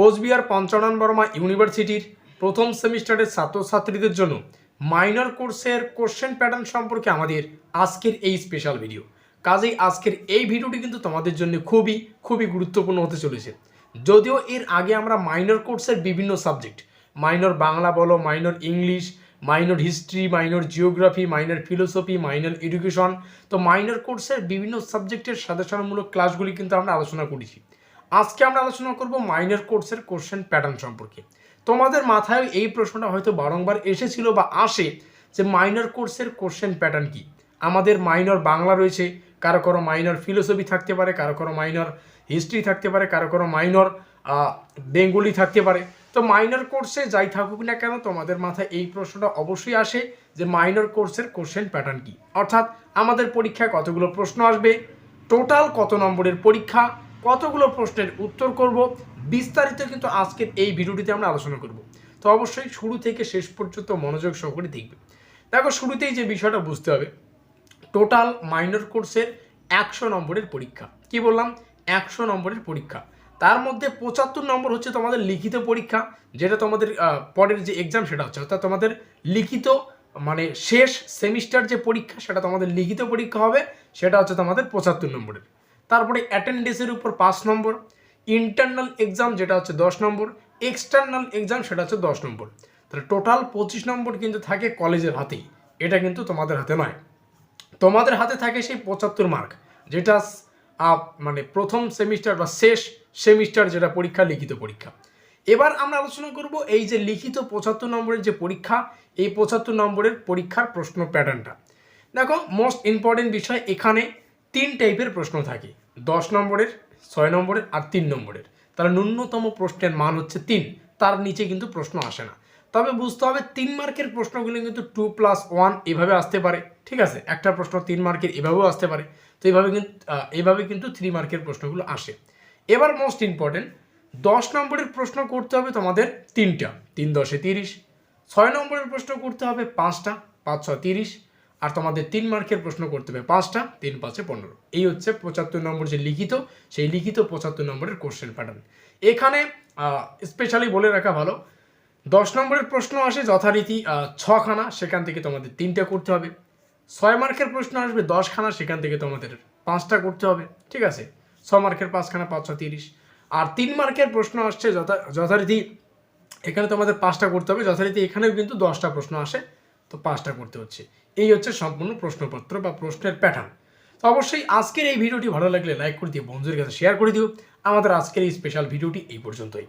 কোচবিহার পঞ্চানন বর্মা ইউনিভার্সিটির প্রথম সেমিস্টারের ছাত্রছাত্রীদের জন্য মাইনর কোর্সের কোশ্চেন প্যাটার্ন সম্পর্কে আমাদের আজকের এই স্পেশাল ভিডিও কাজেই আজকের এই ভিডিওটি কিন্তু তোমাদের জন্য খুবই খুবই গুরুত্বপূর্ণ হতে চলেছে। যদিও এর আগে আমরা মাইনর কোর্সের বিভিন্ন সাবজেক্ট মাইনর বাংলা বলো, minor English, minor history minor geography minor philosophy minor education তো মাইনর কোর্সের বিভিন্ন সাবজেক্টের সাজেশনমূলক ক্লাসগুলি কিন্তু আমরা আলোচনা করেছি। আজকে আমরা আলোচনা করব মাইনর কোর্সের কোশ্চেন প্যাটার্ন সম্পর্কে। তোমাদের মাথায় এই প্রশ্নটা হয়তো বারংবার এসেছিল বা আসে যে মাইনর কোর্সের কোশ্চেন প্যাটার্ন কি? আমাদের মাইনর বাংলা রয়েছে, কারও কারও মাইনর ফিলোসফি থাকতে পারে, কারও কারও মাইনর হিস্ট্রি থাকতে পারে, কারও কারও মাইনর বেঙ্গলি থাকতে পারে। তো মাইনর কোর্সে যাই থাকুক না কেন, তোমাদের মাথায় এই প্রশ্নটা অবশ্যই আসে যে মাইনর কোর্সের কোশ্চেন প্যাটার্ন কি? অর্থাৎ আমাদের পরীক্ষায় কতগুলো প্রশ্ন আসবে? টোটাল কত নম্বরের পরীক্ষা? কতগুলো প্রশ্নের উত্তর করব, বিস্তারিত কিন্তু আজকের এই ভিডিওটিতে আমরা আলোচনা করব। তো অবশ্যই শুরু থেকে শেষ পর্যন্ত মনোযোগ সহকারে দেখবে দেখো, শুরুতেই যে বিষয়টা বুঝতে হবে, টোটাল মাইনর কোর্সের একশো নম্বরের পরীক্ষা। কি বললাম? একশো নম্বরের পরীক্ষা। তার মধ্যে পঁচাত্তর নম্বর হচ্ছে তোমাদের লিখিত পরীক্ষা, যেটা তোমাদের পরের যে এক্সাম সেটা হচ্ছে, অর্থাৎ তোমাদের লিখিত মানে শেষ সেমিস্টার যে পরীক্ষা, সেটা তোমাদের লিখিত পরীক্ষা হবে, সেটা হচ্ছে তোমাদের পঁচাত্তর নম্বরের। তারপরে অ্যাটেন্ডেন্সের উপর পাঁচ নম্বর ইন্টারনাল এক্সাম যেটা হচ্ছে দশ নম্বর এক্সটার্নাল এক্সাম সেটা হচ্ছে দশ নম্বর। তাহলে টোটাল পঁচিশ নম্বর কিন্তু থাকে কলেজের হাতেই, এটা কিন্তু তোমাদের হাতে নয়। তোমাদের হাতে থাকে সেই পঁচাত্তর মার্ক যেটা মানে প্রথম সেমিস্টার বা শেষ সেমিস্টার যেটা পরীক্ষা, লিখিত পরীক্ষা। এবার আমরা আলোচনা করব এই যে লিখিত পঁচাত্তর নম্বরের যে পরীক্ষা, এই পঁচাত্তর নম্বরের পরীক্ষার প্রশ্ন প্যাটার্নটা দেখো মোস্ট ইম্পর্টেন্ট বিষয় এখানে তিন টাইপের প্রশ্ন থাকে। দশ নম্বরের ছয় নম্বরের আর তিন নম্বরের। তাহলে ন্যূনতম প্রশ্নের মান হচ্ছে তিন। তার নিচে কিন্তু প্রশ্ন আসে না। তবে বুঝতে হবে তিন মার্কের প্রশ্নগুলো কিন্তু টু প্লাস ওয়ান এভাবে আসতে পারে। ঠিক আছে? একটা প্রশ্ন তিন মার্কের এভাবেও আসতে পারে। তো এইভাবে কিন্তু আহ, এইভাবে কিন্তু থ্রি মার্কের প্রশ্নগুলো আসে। এবার মোস্ট ইম্পর্টেন্ট দশ নম্বরের প্রশ্ন করতে হবে তোমাদের তিনটা। তিন দশে তিরিশ ছয় নম্বরের প্রশ্ন করতে হবে পাঁচটা। পাঁচ ছয় তিরিশ আর তোমাদের তিন মার্কের প্রশ্ন করতে হবে, পাঁচটা, তিন, পাঁচে পনেরো। এই হচ্ছে পঁচাত্তর নম্বর যে লিখিত, সেই লিখিত পঁচাত্তর নম্বরের কোশ্চেন প্যাটার্ন এখানে স্পেশালি বলে রাখা ভালো। দশ নম্বরের প্রশ্ন আসে যথারীতি ছখানা, সেখান থেকে তোমাদের তিনটা করতে হবে। ছয় মার্কের প্রশ্ন আসবে, দশখানা, সেখান থেকে তোমাদের পাঁচটা করতে হবে, ঠিক আছে? ছ মার্কের পাঁচখানা পাঁচশো তিরিশ। আর তিন মার্কের প্রশ্ন আসছে যথা, যথারীতি, এখানে তোমাদের পাঁচটা করতে হবে, যথারীতি এখানেও কিন্তু দশটা প্রশ্ন আসে, তো পাঁচটা করতে হচ্ছে। এই হচ্ছে সম্পূর্ণ প্রশ্নপত্র বা প্রশ্নের প্যাটার্ন তো অবশ্যই আজকের এই ভিডিওটি ভালো লাগলে লাইক করে দিও, বন্ধুদের কাছে শেয়ার করে দিও। আমাদের আজকের এই স্পেশাল ভিডিওটি এই পর্যন্তই।